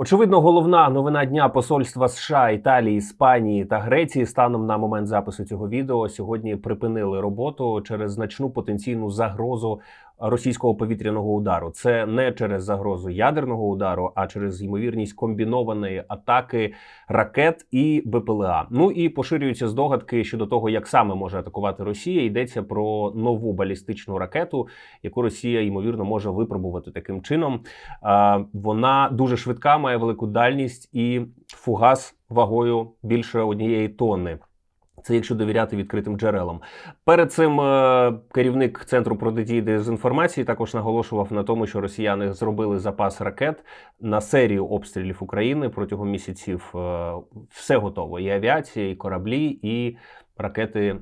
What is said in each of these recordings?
Очевидно, головна новина дня посольства США, Італії, Іспанії та Греції станом на момент запису цього відео сьогодні припинили роботу через значну потенційну загрозу російського повітряного удару. Це не через загрозу ядерного удару, а через ймовірність комбінованої атаки ракет і БПЛА. Ну і поширюються здогадки щодо того, як саме може атакувати Росія. Йдеться про нову балістичну ракету, яку Росія ймовірно може випробувати таким чином. Вона дуже швидка, має велику дальність і фугас вагою більше однієї тонни. Це якщо довіряти відкритим джерелам. Перед цим е, керівник центру протидії дезінформації також наголошував на тому, що росіяни зробили запас ракет на серію обстрілів України протягом місяців. Е, все готово: і авіація, і кораблі, і ракети е,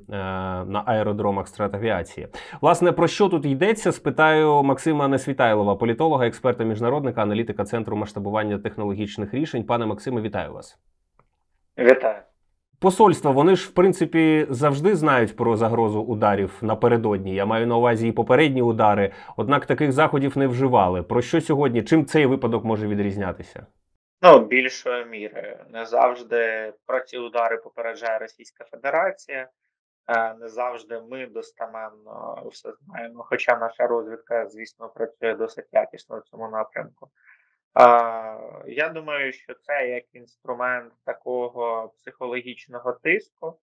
на аеродромах стратавіації. Власне, про що тут йдеться? Спитаю Максима Несвітайлова, політолога, експерта міжнародника, аналітика центру масштабування технологічних рішень. Пане Максиме, вітаю вас. Вітаю. Посольства, вони ж в принципі завжди знають про загрозу ударів напередодні. Я маю на увазі і попередні удари, однак таких заходів не вживали. Про що сьогодні? Чим цей випадок може відрізнятися? Ну, більшою мірою. Не завжди про ці удари попереджає Російська Федерація. е, Не завжди ми достаменно все знаємо. Хоча наша розвідка, звісно, працює досить якісно в цьому напрямку. Я думаю, що це як інструмент такого психологічного тиску.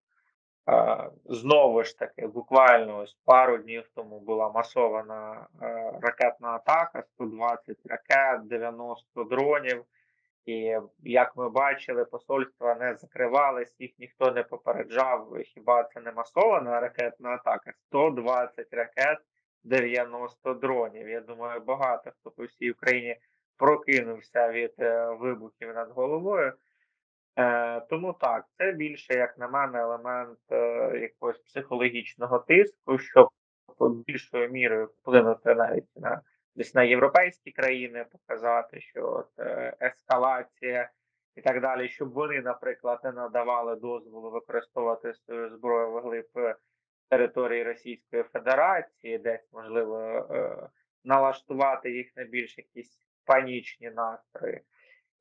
Знову ж таки, буквально ось пару днів тому була масована е, ракетна атака, 120 ракет, 90 дронів. І як ми бачили, посольства не закривались, їх ніхто не попереджав. Хіба це не масована ракетна атака? 120 ракет, 90 дронів. Я думаю, багато хто по всій Україні прокинувся від е, вибухів над головою. Е, тому так, це більше, як на мене, елемент е, якогось психологічного тиску, щоб більшою мірою вплинути навіть на десь на європейські країни, показати, що от, е, ескалація і так далі, щоб вони, наприклад, не надавали дозволу використовувати свою зброю вглиб е, території Російської Федерації, десь можливо е, налаштувати їх на більш якісь панічні настрої.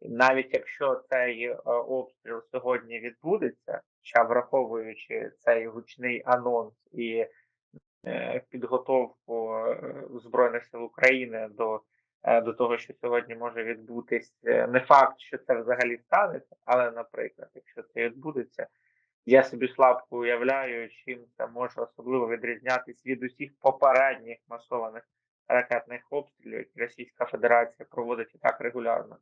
І навіть якщо цей е, обстріл сьогодні відбудеться, хоча враховуючи цей гучний анонс і е, підготовку е, збройних сил України до, до того, що сьогодні може відбутись, е, не факт, що це взагалі станеться, але, наприклад, якщо це відбудеться, я собі слабко уявляю, чим це може особливо відрізнятись від усіх попередніх масованих ракетних обстрілів, які Російська Федерація проводить і так регулярно.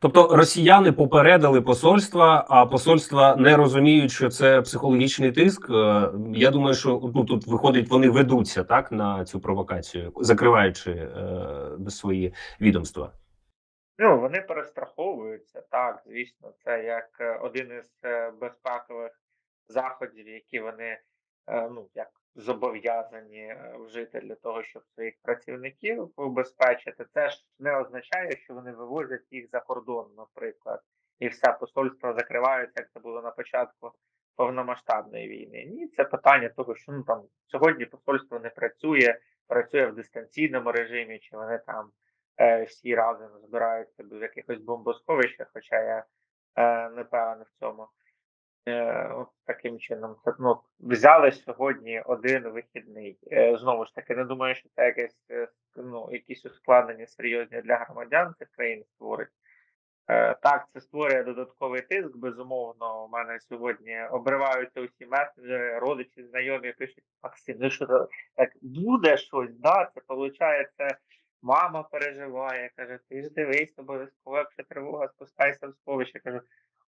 Тобто росіяни попередили посольства, а посольства не розуміють, що це психологічний тиск. Е, Я думаю, що ну тут виходить, вони ведуться так на цю провокацію, закриваючи е, свої відомства. Ну, вони перестраховуються, так, звісно, це як е, один із е, безпекових заходів, які вони е, ну як зобов'язані е, вжити для того, щоб своїх працівників убезпечити. Це ж не означає, що вони вивозять їх за кордон, наприклад, і все посольство закриваються, як це було на початку повномасштабної війни. Ні, це питання того, що ну там сьогодні посольство не працює, працює в дистанційному режимі, чи вони там е, всі разом збираються до якихось бомбосховища, хоча я е, не певен в цьому. Е, таким чином, ну, взяли сьогодні один вихідний. Е, знову ж таки, не думаю, що це якесь е, ну, якісь ускладнення серйозні для громадян цих країн створить. Так, це створює додатковий тиск. Безумовно, у мене сьогодні обриваються усі месенджери, родичі, знайомі пишуть Максим, ну що так буде щось, да? Це виходить, мама переживає, каже, ти ж дивись, обов'язково, якщо тривога, спускайся в сховище. Кажу,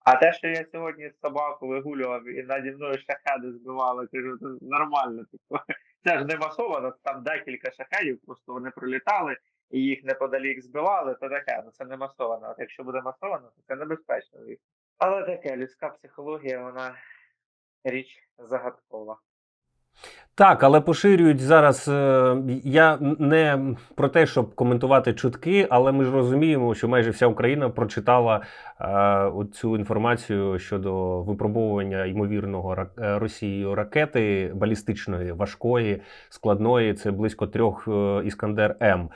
а те, що я сьогодні собаку вигулював і наді мною шахеди збивали, кажу, це нормально. Типу. Це ж не масовано, там декілька шахедів, просто вони пролітали і їх неподалік збивали, то таке, ну це не масовано. От якщо буде масовано, то це небезпечно. Але таке, людська психологія, вона річ загадкова. Так, але поширюють зараз. е, Я не про те, щоб коментувати чутки, але ми ж розуміємо, що майже вся Україна прочитала е, цю інформацію щодо випробовування ймовірного е, Росією ракети балістичної, важкої, складної. Це близько трьох Іскандер М.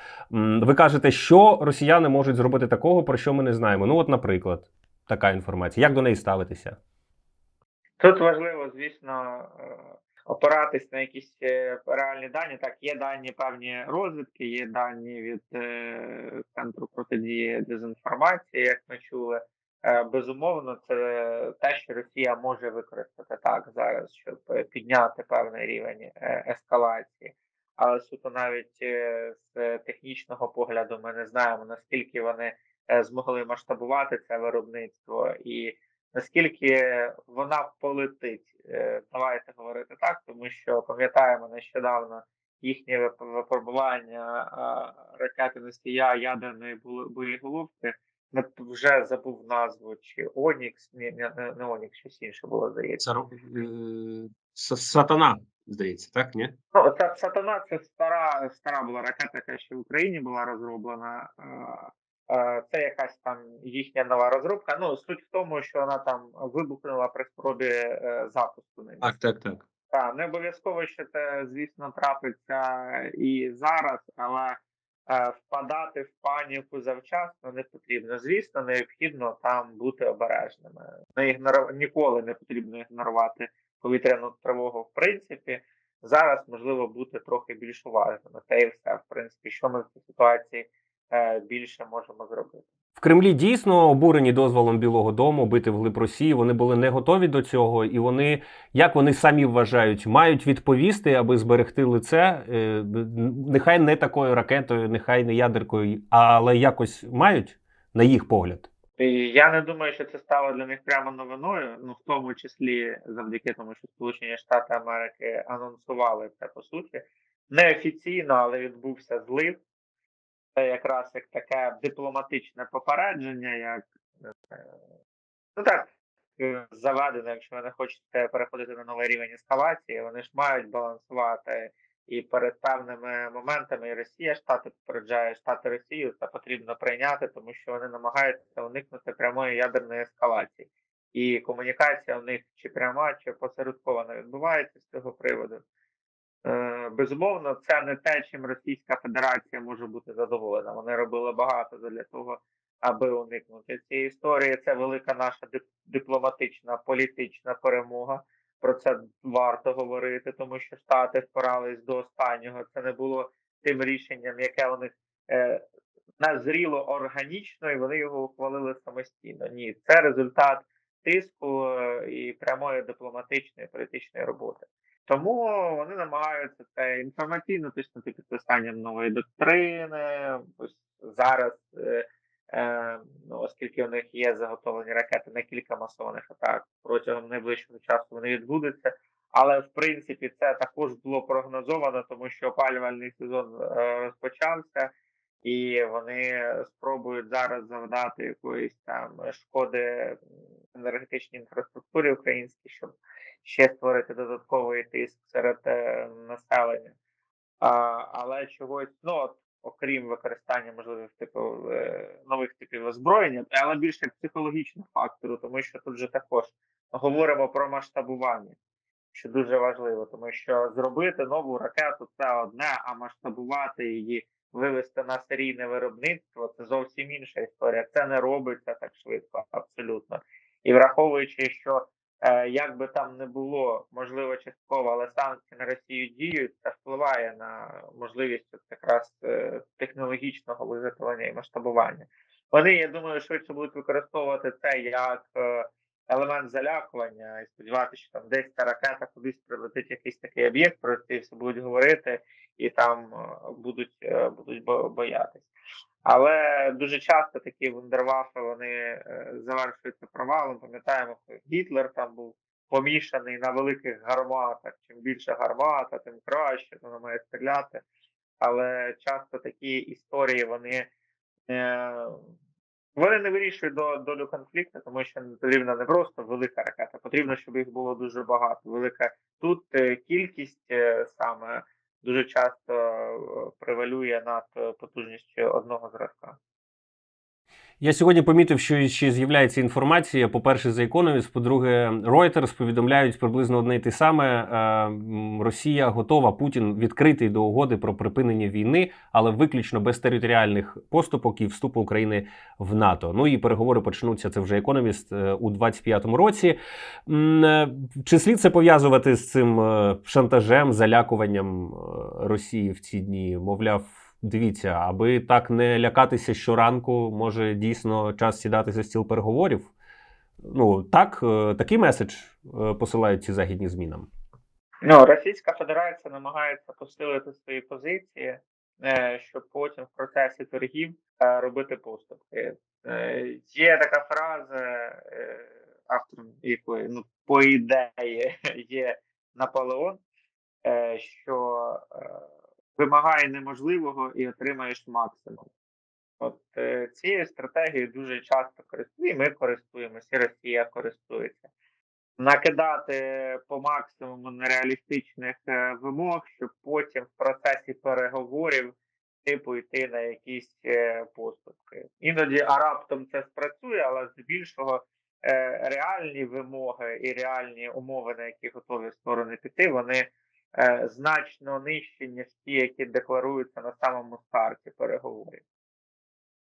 Ви кажете, що росіяни можуть зробити такого, про що ми не знаємо. Ну, от, наприклад, така інформація. Як до неї ставитися? Тут важливо, звісно, опиратись на якісь е, реальні дані. Так, є дані певні розвідки, є дані від е, центру протидії дезінформації, як ми чули. Е, Безумовно, це те, що Росія може використати так зараз, щоб підняти певний рівень ескалації. Але суто навіть з технічного погляду ми не знаємо наскільки вони змогли масштабувати це виробництво і наскільки вона полетить. Е, Давайте говорити так, тому що пам'ятаємо нещодавно їхнє випробування ракети носія ядерної боєголовки. Вже забув назву чи Онікс, ні, не, не Онікс, щось інше було здається. Це е, сатана, здається, так? Ні? Ну, це сатана це стара, стара була ракета, яка ще в Україні була розроблена. Е, Це якась там їхня нова розробка. Ну, суть в тому, що вона там вибухнула при спробі е, запуску неї. Так, так, так. Так, не обов'язково, що це, звісно, трапиться і зараз, але е, впадати в паніку завчасно не потрібно. Звісно, необхідно там бути обережними. Не ігнору... Ніколи не потрібно ігнорувати повітряну тривогу. В принципі, зараз можливо бути трохи більш уважними. Та і все, в принципі, що ми в цій ситуації більше можемо зробити. В Кремлі дійсно обурені дозволом Білого Дому бити вглиб Росії. Вони були не готові до цього, і вони, як вони самі вважають, мають відповісти, аби зберегти лице. Е, Нехай не такою ракетою, нехай не ядеркою, але якось мають на їх погляд. Я не думаю, що це стало для них прямо новиною. Ну в тому числі завдяки тому, що Сполучені Штати Америки анонсували це по суті неофіційно, але відбувся злив. Це якраз як таке дипломатичне попередження, як е, ну так е, заведено, якщо ви не хочете переходити на новий рівень ескалації, вони ж мають балансувати і перед певними моментами і Росія штати попереджає штати Росію, це потрібно прийняти, тому що вони намагаються уникнути прямої ядерної ескалації. І комунікація в них чи пряма, чи посередкована відбувається з цього приводу. Е, Безумовно, це не те, чим Російська Федерація може бути задоволена. Вони робили багато для того, аби уникнути цієї історії. Це велика наша дипломатична політична перемога. Про це варто говорити, тому що Штати впирались до останнього. Це не було тим рішенням, яке у них е, назріло органічно, і вони його ухвалили самостійно. Ні, це результат тиску е, і прямої дипломатичної політичної роботи. Тому вони намагаються це інформаційно тиснути підписанням нової доктрини. Ось зараз, е, е, ну, оскільки у них є заготовлені ракети на кілька масованих атак протягом найближчого часу вони відбудуться. Але в принципі це також було прогнозовано, тому що опалювальний сезон е, розпочався, і вони спробують зараз завдати якоїсь там шкоди енергетичній інфраструктурі українській, щоб ще створити додатковий тиск серед е, населення. А, але чогось, ну от, окрім використання можливих типів е, нових типів озброєння, але більше психологічного фактору, тому що тут же також говоримо про масштабування, що дуже важливо, тому що зробити нову ракету це одне, а масштабувати її, вивести на серійне виробництво це зовсім інша історія. Це не робиться так швидко, абсолютно. І враховуючи, що як би там не було, можливо, частково, але санкції на Росію діють, це впливає на можливість от якраз е, технологічного виготовлення і масштабування. Вони, я думаю, швидше будуть використовувати це як е, елемент залякування і сподіватися, що там десь та ракета кудись прилетить якийсь такий об'єкт, про який всі будуть говорити, і там е, будуть, е, будуть боятись. Але дуже часто такі вундервафи вони е, завершуються провалом. Пам'ятаємо, Гітлер там був помішаний на великих гарматах. Чим більше гармата, тим краще вона має стріляти. Але часто такі історії вони Вони не вирішують до, долю конфлікту, тому що потрібна не просто велика ракета, потрібно, щоб їх було дуже багато. Велика тут кількість саме дуже часто е, превалює над е, потужністю одного зразка. Я сьогодні помітив, що ще з'являється інформація. По-перше, за Economist, по-друге, Reuters повідомляють приблизно одне й те саме. Е, Росія готова, Путін відкритий до угоди про припинення війни, але виключно без територіальних поступок і вступу України в НАТО. Ну і переговори почнуться. Це вже Economist е, у 25-му році. Е, Чи слід це пов'язувати з цим шантажем, залякуванням Росії в ці дні? Мовляв. Дивіться, аби так не лякатися щоранку, може дійсно час сідати за стіл переговорів. Ну так, е, такий меседж е, посилають ці західні змі нам. Ну, Російська Федерація намагається посилити свої позиції, е, щоб потім в процесі торгів робити поступки. Є така фраза, автором якої, ну, по ідеї, є Наполеон, що вимагає неможливого і отримаєш максимум. От е, цією стратегією дуже часто користуємо, і ми користуємося, і Росія користується накидати по максимуму нереалістичних е, вимог, щоб потім в процесі переговорів типу йти на якісь е, поступки. Іноді а раптом це спрацює, але здебільшого е, реальні вимоги і реальні умови, на які готові сторони піти, вони значно нижчі, ніж ті, які декларуються на самому старті переговорів.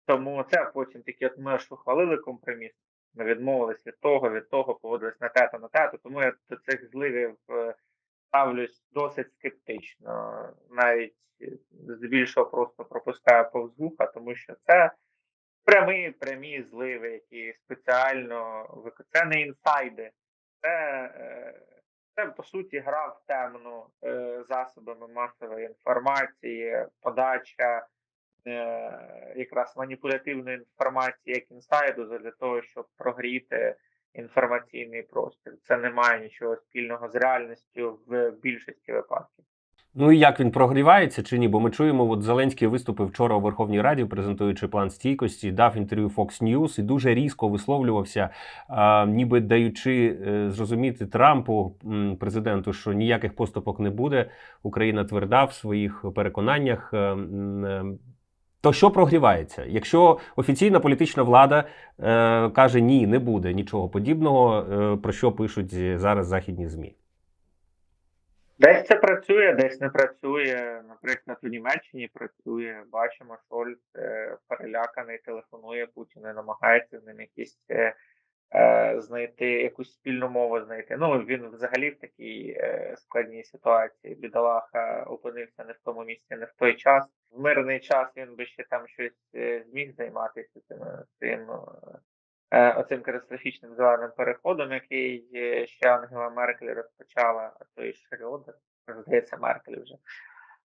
Тому це потім такі, от ми ж ухвалили компроміс, ми відмовились від того, від того, погодились на те, на те, тому я до цих зливів е, ставлюсь досить скептично. Навіть е, здебільшого просто пропускаю повз вуха, тому що це прямі прямі зливи, які спеціально вик- це не інсайди, це, е, це по суті гра в темну е, засобами масової інформації, подача е, якраз маніпулятивної інформації як інсайду для того, щоб прогріти інформаційний простір. Це не має нічого спільного з реальністю в більшості випадків. Ну і як він прогрівається чи ні? Бо ми чуємо, от Зеленський виступив вчора у Верховній Раді, презентуючи план стійкості, дав інтерв'ю Fox News і дуже різко висловлювався, а, ніби даючи е, зрозуміти Трампу, м, президенту, що ніяких поступок не буде. Україна тверда в своїх переконаннях. Е, е, То що прогрівається? Якщо офіційна політична влада е, каже ні, не буде нічого подібного, е, про що пишуть зараз західні змі? Десь це працює, десь не працює. Наприклад, у Німеччині працює. Бачимо, Шольц е, переляканий, телефонує Путіну, намагається з ним якісь е, е, знайти якусь спільну мову знайти. Ну він взагалі в такій е, складній ситуації. Бідолаха опинився не в тому місці, не в той час. В мирний час він би ще там щось е, зміг займатися цим, цим оцим катастрофічним зеленим переходом, який е, ще Ангела Меркель розпочала, а то і Шрёдер, здається, Меркель вже.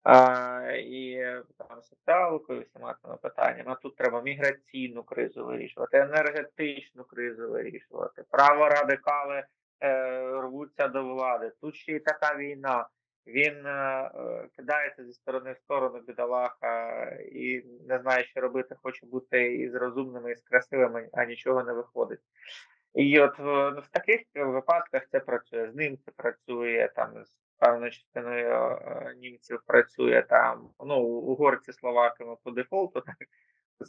А, і е, там соціалкою, всіма цими питаннями. Тут треба міграційну кризу вирішувати, енергетичну кризу вирішувати. Праворадикали е, рвуться до влади. Тут ще й така війна. Він е, е, кидається зі сторони в сторону бідолаха і не знає, що робити. Хоче бути і з розумними, і з красивими, а нічого не виходить. І от в, в таких випадках це працює. З ним це працює там з певною частиною е, німців працює там. Ну, угорці словаки ми по дефолту так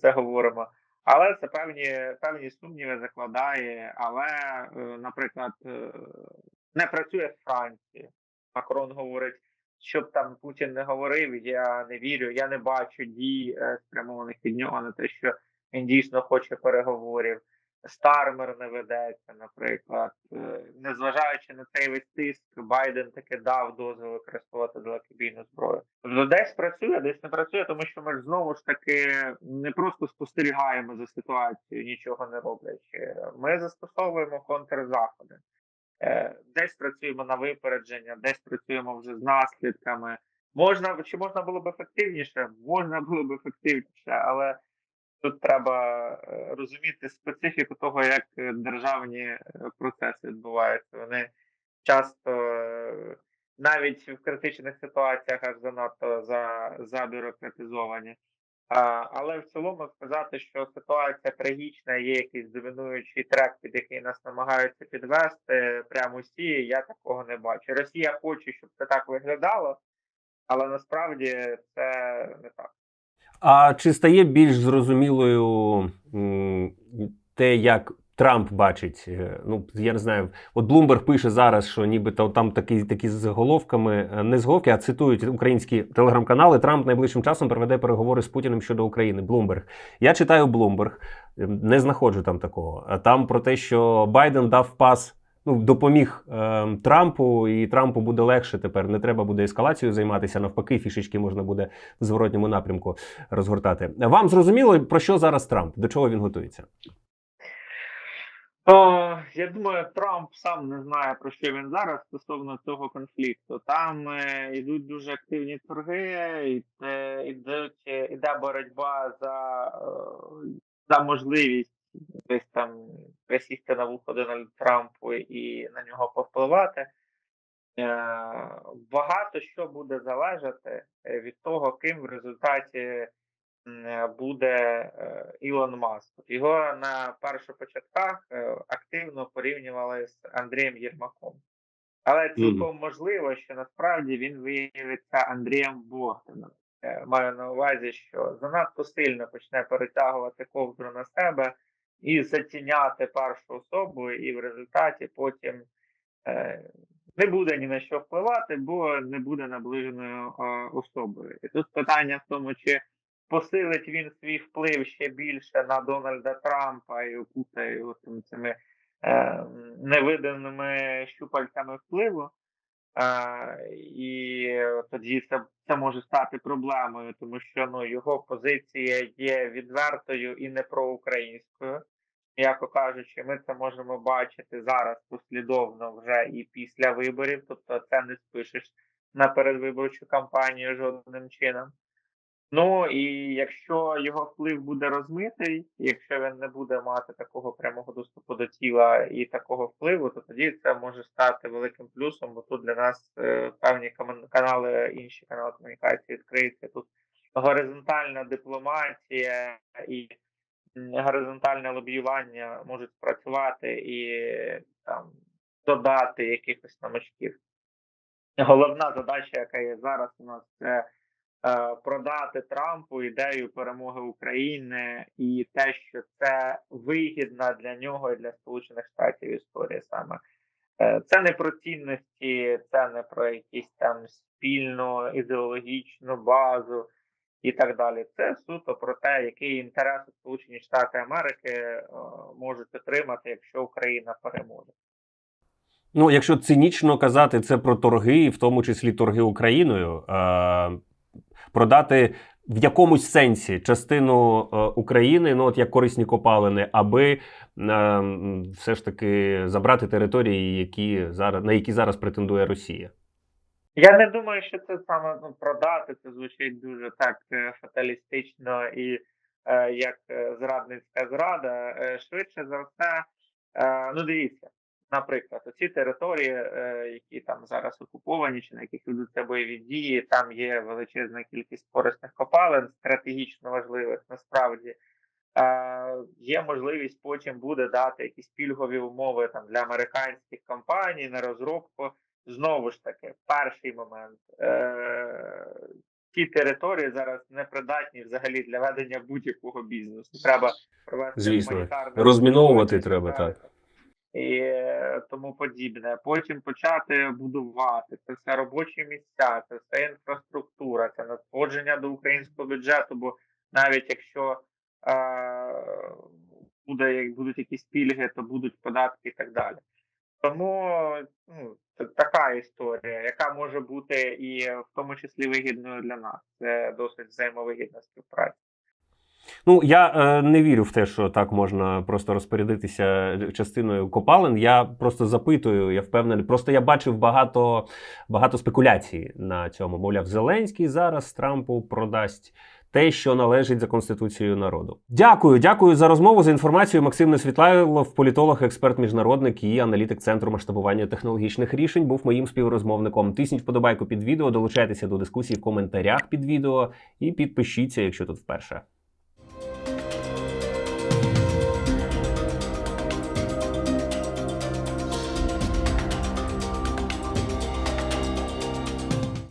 це говоримо. Але це певні певні сумніви закладає. Але, е, наприклад, е, не працює в Франції. Макрон говорить, щоб там Путін не говорив, я не вірю, я не бачу дій е, спрямованих від нього на те, що він дійсно хоче переговорів. Стармер не ведеться, наприклад. Е, Незважаючи на цей весь тиск, Байден таки дав дозвіл використовувати далекобійну зброю. Тобто десь працює, десь не працює, тому що ми ж знову ж таки не просто спостерігаємо за ситуацією, нічого не роблячи. Ми застосовуємо контрзаходи. Е, Десь працюємо на випередження, десь працюємо вже з наслідками. Можна чи можна було б ефективніше? Можна було б ефективніше, але тут треба е, розуміти специфіку того, як е, державні процеси відбуваються. Вони часто навіть в критичних ситуаціях аж занадто за, забюрократизовані. Але в цілому сказати, що ситуація трагічна, є якийсь домінуючий трек, під який нас намагаються підвести, прямо усі, я такого не бачу. Росія хоче, щоб це так виглядало, але насправді це не так. А чи стає більш зрозумілою те, як Трамп бачить? е, Ну я не знаю, от Блумберг пише зараз, що нібито там такі такі з заголовками, е, не зголовки, а цитують українські телеграм-канали. Трамп найближчим часом проведе переговори з Путіним щодо України. Блумберг. Я читаю Блумберг, е, не знаходжу там такого. А там про те, що Байден дав пас. Ну, допоміг е, Трампу, і Трампу буде легше тепер. Не треба буде ескалацією займатися. Навпаки, фішечки можна буде в зворотньому напрямку розгортати. Вам зрозуміло про що зараз Трамп? До чого він готується? О, я думаю, Трамп сам не знає про що він зараз стосовно цього конфлікту. Там е, йдуть дуже активні торги, іде, ідуть, е, іде боротьба за, е, за можливість десь там присісти на вухо Дональду Трампу і на нього повпливати. Е, багато що буде залежати е, від того, ким в результаті буде е, Ілон Маск. Його на першопочатках е, активно порівнювали з Андрієм Єрмаком. Але цілком можливо, що насправді він виявиться Андрієм Богданом. Е, Маю на увазі, що занадто сильно почне перетягувати ковдру на себе і затіняти першу особу, і в результаті потім е, не буде ні на що впливати, бо не буде наближеною е, особою. І тут питання в тому, чи посилить він свій вплив ще більше на Дональда Трампа і окутає його цими, е, невидимими щупальцями впливу. Е, і тоді це, це може стати проблемою, тому що ну його позиція є відвертою і не проукраїнською. М'яко кажучи, ми це можемо бачити зараз послідовно вже і після виборів, тобто це не спишеш на передвиборчу кампанію жодним чином. Ну і якщо його вплив буде розмитий, якщо він не буде мати такого прямого доступу до тіла і такого впливу, то тоді це може стати великим плюсом, бо тут для нас е, певні канали, інші канали комунікації відкриються. Тут горизонтальна дипломатія і горизонтальне лобіювання можуть спрацювати і там додати якихось нам очків. Головна задача, яка є зараз у нас, це продати Трампу ідею перемоги України і те, що це вигідна для нього і для Сполучених Штатів історія саме. Е, Це не про цінності, це не про якісь там спільну ідеологічну базу і так далі. Це суто про те, які інтереси Сполучені Штати Америки е, можуть отримати, якщо Україна переможе. Ну, якщо цинічно казати це про торги, в тому числі торги Україною, е, продати в якомусь сенсі частину е, України, ну от як корисні копалини, аби е, все ж таки забрати території, які зараз на які зараз претендує Росія. Я не думаю, що це саме ну, продати. Це звучить дуже так е, фаталістично і е, як зрадницька зрада. Швидше за все, е, ну дивіться, наприклад, оці території, е, які там зараз окуповані, чи на яких ведуться бойові дії, там є величезна кількість корисних копалин, стратегічно важливих насправді. Е, є можливість потім буде дати якісь пільгові умови там для американських компаній на розробку. Знову ж таки, перший момент. Е, ті території зараз не придатні взагалі для ведення будь-якого бізнесу. Треба провести Звісно. Розміновувати треба, так. І е, тому подібне. Потім почати будувати. Це все робочі місця, це все інфраструктура, це надходження до українського бюджету. Бо навіть якщо е, буде, як будуть якісь пільги, то будуть податки і так далі. Тому ну, це така історія, яка може бути і в тому числі вигідною для нас. Це досить взаємовигідна співпраця. Ну я е, не вірю в те, що так можна просто розпорядитися частиною копалин. Я просто запитую, я впевнений. Просто я бачив багато, багато спекуляцій на цьому. Мовляв, Зеленський зараз Трампу продасть. Те, що належить за конституцією народу, дякую, дякую за розмову за інформацію. Максим Несвітлайлов, політолог, експерт, міжнародник і аналітик центру масштабування технологічних рішень, був моїм співрозмовником. Тисніть вподобайку під відео, долучайтеся до дискусії в коментарях під відео і підпишіться, якщо тут вперше.